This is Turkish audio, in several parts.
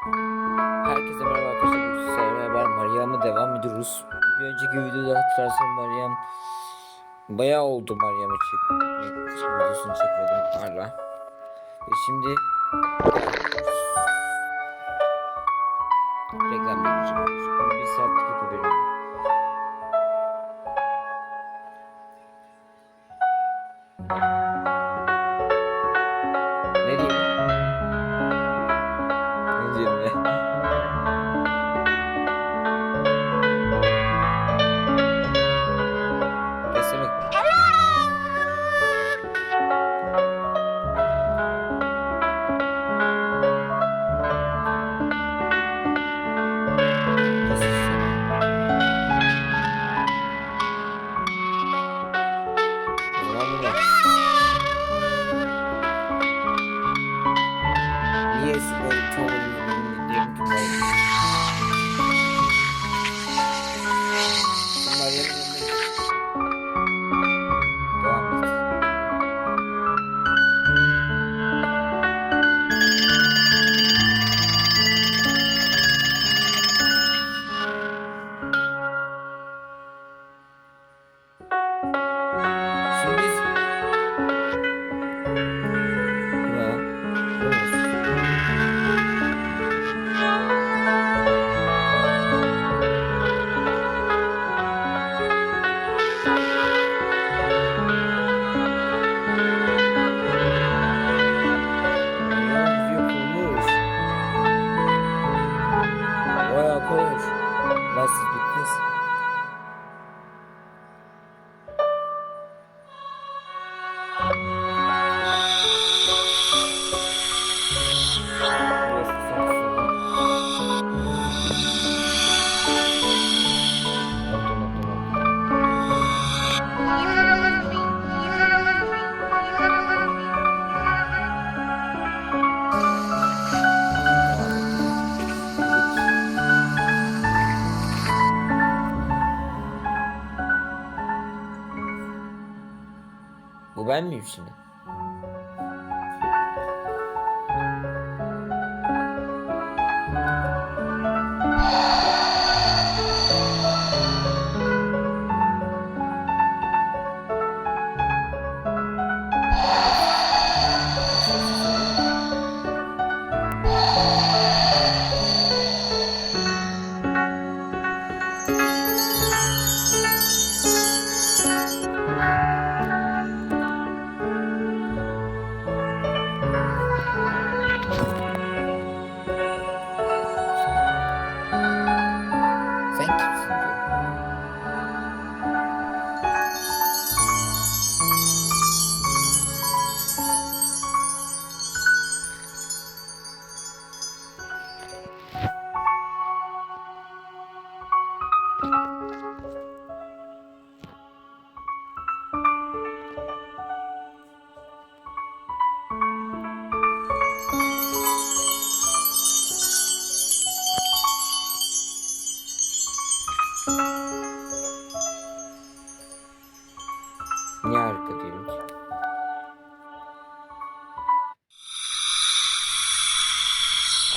Herkese merhaba arkadaşlar. Sizlerle beraber Meryem'e devam ediyoruz. Bir önceki videoda hatırlarsan Meryem bayağı oldu Meryem'e çek videosunu çekmedim hala. Ve şimdi ben miyim şimdi?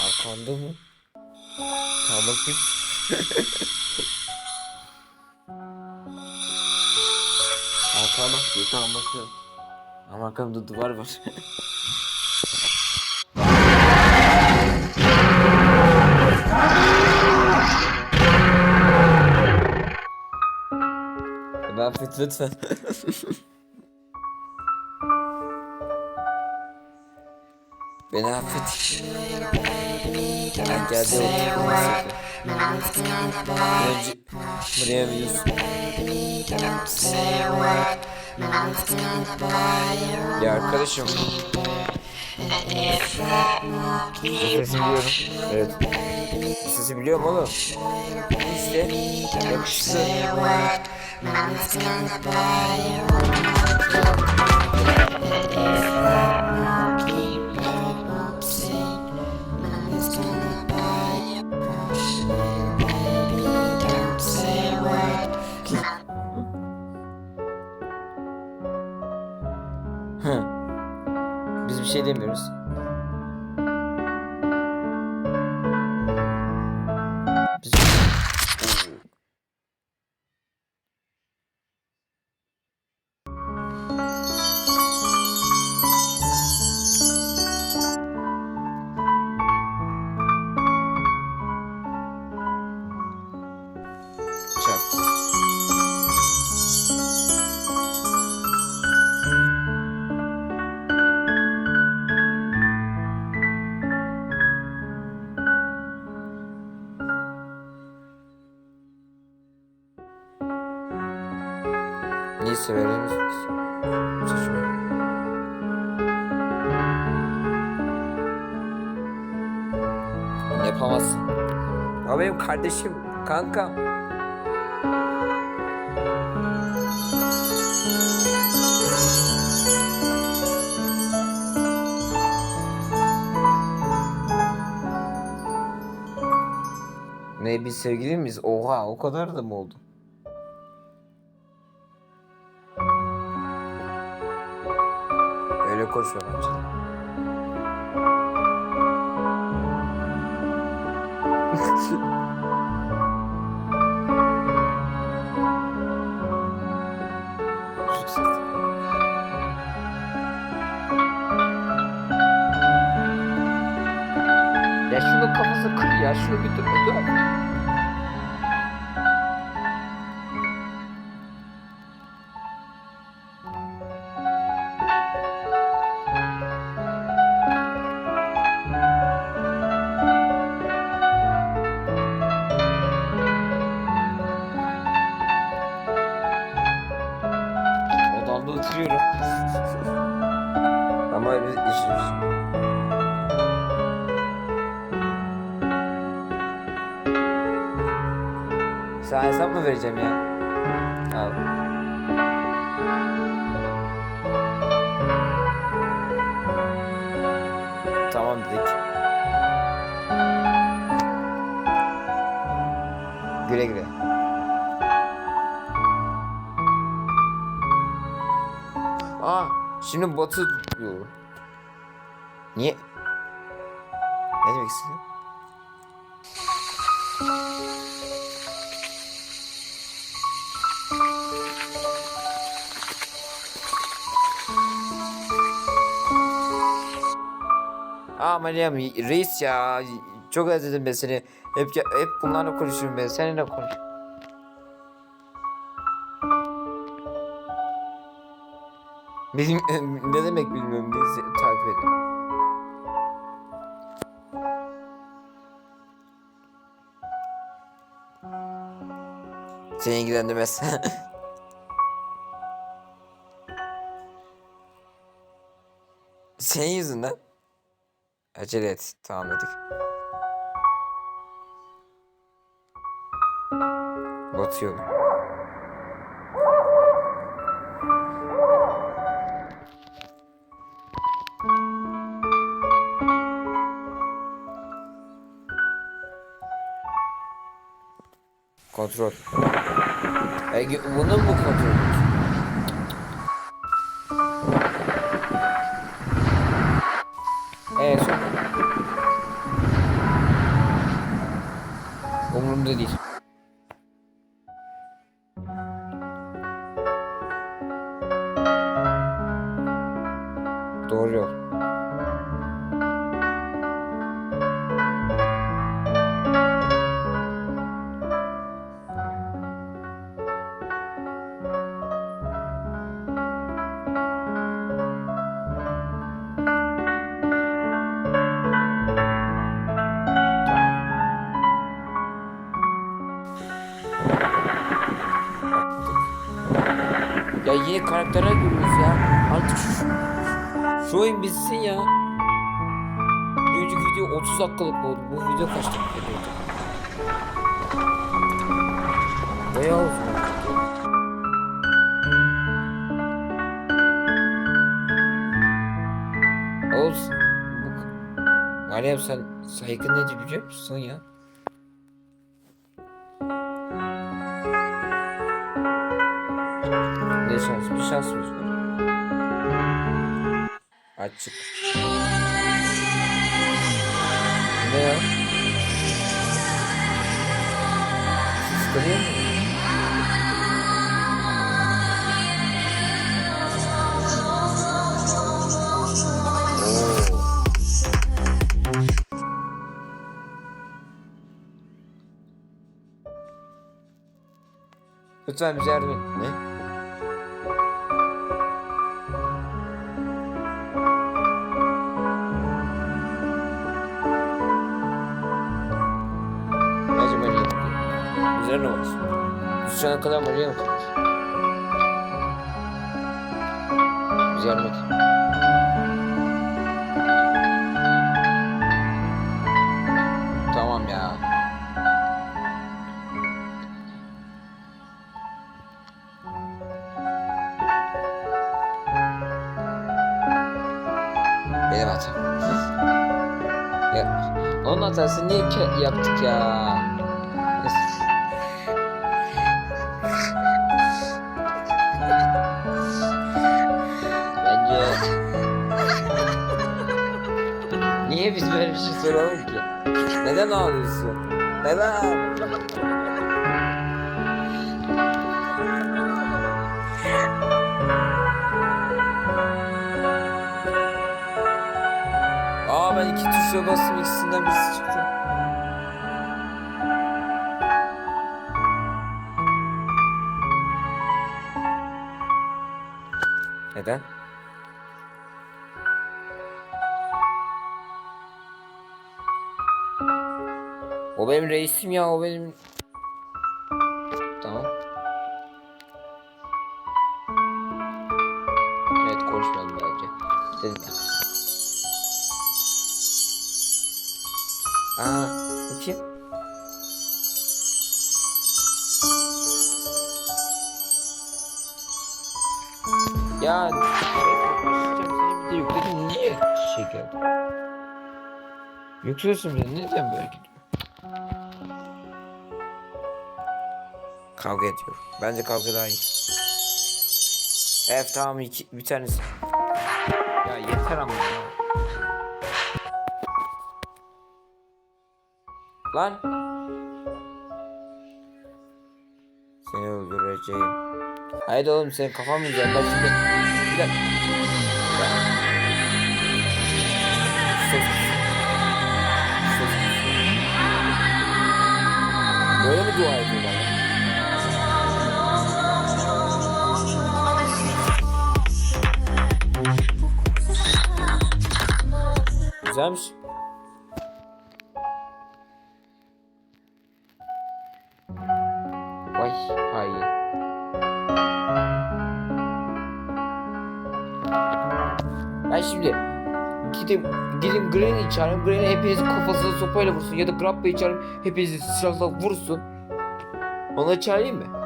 Arkanda mı? Tamam bakayım. Arkama bak diyor tamam bakıyorum. Ama arkamda duvar var. Beni affet lütfen. Beni affet. Ben geldi Önce buraya biliyorsun. Ya arkadaşım. Sesi biliyorum. Evet. Sesi biliyorum oğlum. İşte yakışıklı. Hı. Şey benim kardeşim, kanka. Ne biz sevgili miyiz? Oha o kadar da mı oldu? Öyle konuşma bence. Success. Ya şunun kafası kır ya. Şunu bir dur. dur. Sana hesap mı vereceğim ya? Al. Tamam dedik. Güle güle. Aa, şimdi batı. Niye? Ne demek istedin? Aa Meryem reis ya çok özledim ben seni. Hep hep bunlarla konuşuyorum ben. Seninle konuş. Benim ne demek bilmiyorum. Bizi takip edin. Seni ilgilendirmez. Senin yüzünden. Acele et. Tamam dedik. Batıyorum. Kontrol. Ege, bunun mu kontrol? di karaktere giriyoruz ya. Artık şu, şu oyun bitsin ya. Bir önceki video 30 dakikalık oldu? Bu video kaç dakika oldu? Bayağı uzun. Bu... Meryem sen saygı nedir biliyor ya? Ne şans? Bir şansımız var. Açık. Ne ya? Sıkılıyor mu? Oo. Lütfen bize yardım et. Ne? Üstüne kadar Maria mı kalmış? Kız yardım et. Tamam ya. Benim hatam. ya, onun hatası niye yaptık ya? Neden ağlıyorsun? Neden? Aa ben iki tuşa bastım ikisinden birisi çıktı. Neden? O benim reisim ya o benim. Tamam. Evet konuşmayalım bence. Dedim ya. Aa, bu kim? Ya niye şey geldi? Yüklüyorsun beni neden böyle gidiyor? Kavga ediyor. Bence kavga daha iyi. Evet tamam iki, bir tanesi. Ya yeter ama ya. Lan. Seni öldüreceğim. Haydi oğlum kafan mı güzel? Bak şimdi. Bir dakika. Böyle mi dua ediyorlar? Güzelmiş. Vay hayır. Ben şimdi gidip gidip Granny'i çağırayım. Granny hepinizin kafasına sopayla vursun ya da Grappa'yı çağırayım hepinizi silahla vursun. Onu çağırayım mı?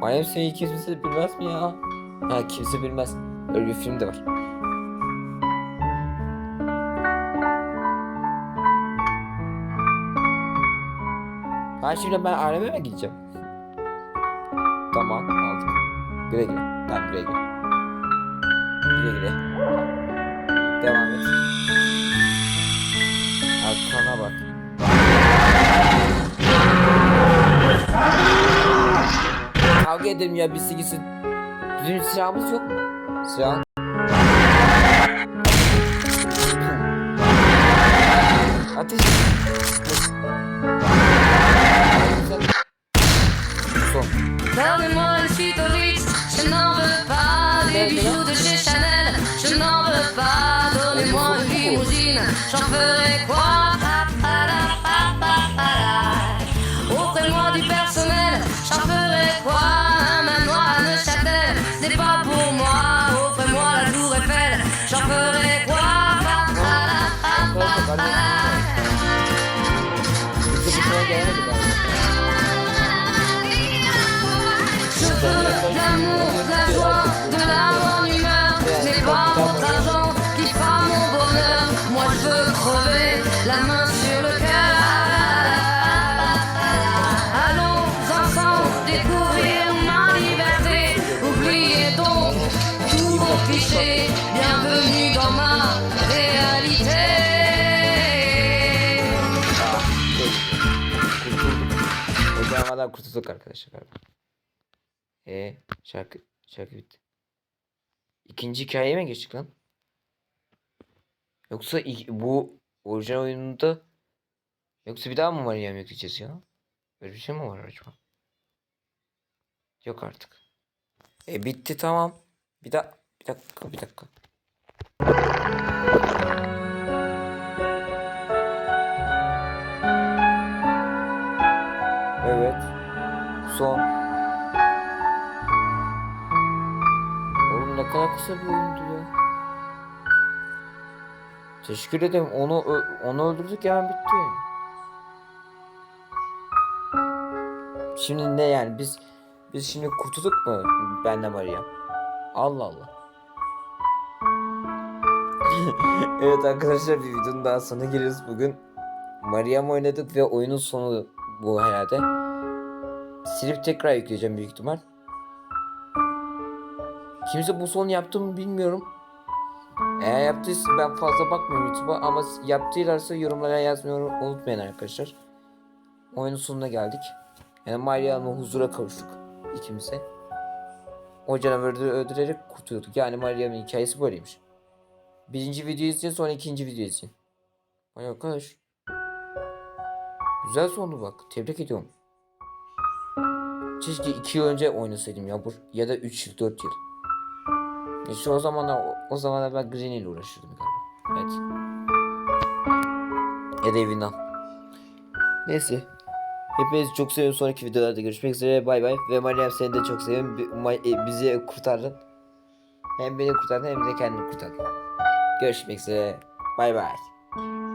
Seni kimse bilmez mi ya? Ha kimse bilmez. Öyle bir film de var. Ha şimdi ben aleme mi gideceğim? Tamam aldık. Güle güle. Tamam güle güle. Güle güle. Devam et. Arkana bak. Kavga edelim ya birisi gitsin. Bizim silahımız yok mu? Silah. Ateş. Son. Ferai quoi kurtulduk arkadaşlar galiba. E şarkı şarkı bitti. İkinci hikayeye mi geçtik lan? Yoksa bu orijinal oyununda yoksa bir daha mı Mariam yükleyeceğiz ya? Böyle bir şey mi var acaba? Yok artık. E bitti tamam. Bir daha bir dakika bir dakika. Kısa bir oyundu ya. Teşekkür ederim. Onu onu öldürdük hemen bitti. Şimdi ne yani biz biz şimdi kurtulduk mu benle Maria? Allah Allah. evet arkadaşlar bir videonun daha sonuna geliyoruz bugün. Mariam oynadık ve oyunun sonu bu herhalde. Silip tekrar yükleyeceğim büyük ihtimal. Kimse bu son yaptı mı bilmiyorum. Eğer yaptıysa ben fazla bakmıyorum YouTube'a ama yaptıylarsa yorumlara yazmayı unutmayın arkadaşlar. Oyunun sonuna geldik. Yani Mariam'la huzura kavuştuk ikimize. O canavarı öldürerek kurtulduk. Yani Mariam'ın hikayesi böyleymiş. Birinci video izleyin sonra ikinci video izleyin. Vay arkadaş. Güzel sondu bak. Tebrik ediyorum. Keşke 2 yıl önce oynasaydım ya. bu- Ya da 3 yıl 4 yıl. İşte o zamanlar o, o zamanlar ben Granny ile uğraşıyordum galiba. Evet. Ya da evinden. Neyse. Hepinizi çok seviyorum. Sonraki videolarda görüşmek üzere. Bay bay. Ve Meryem seni de çok seviyorum. E, Bizi kurtardın. Hem beni kurtardın hem de kendini kurtardın. Görüşmek üzere. Bay bay.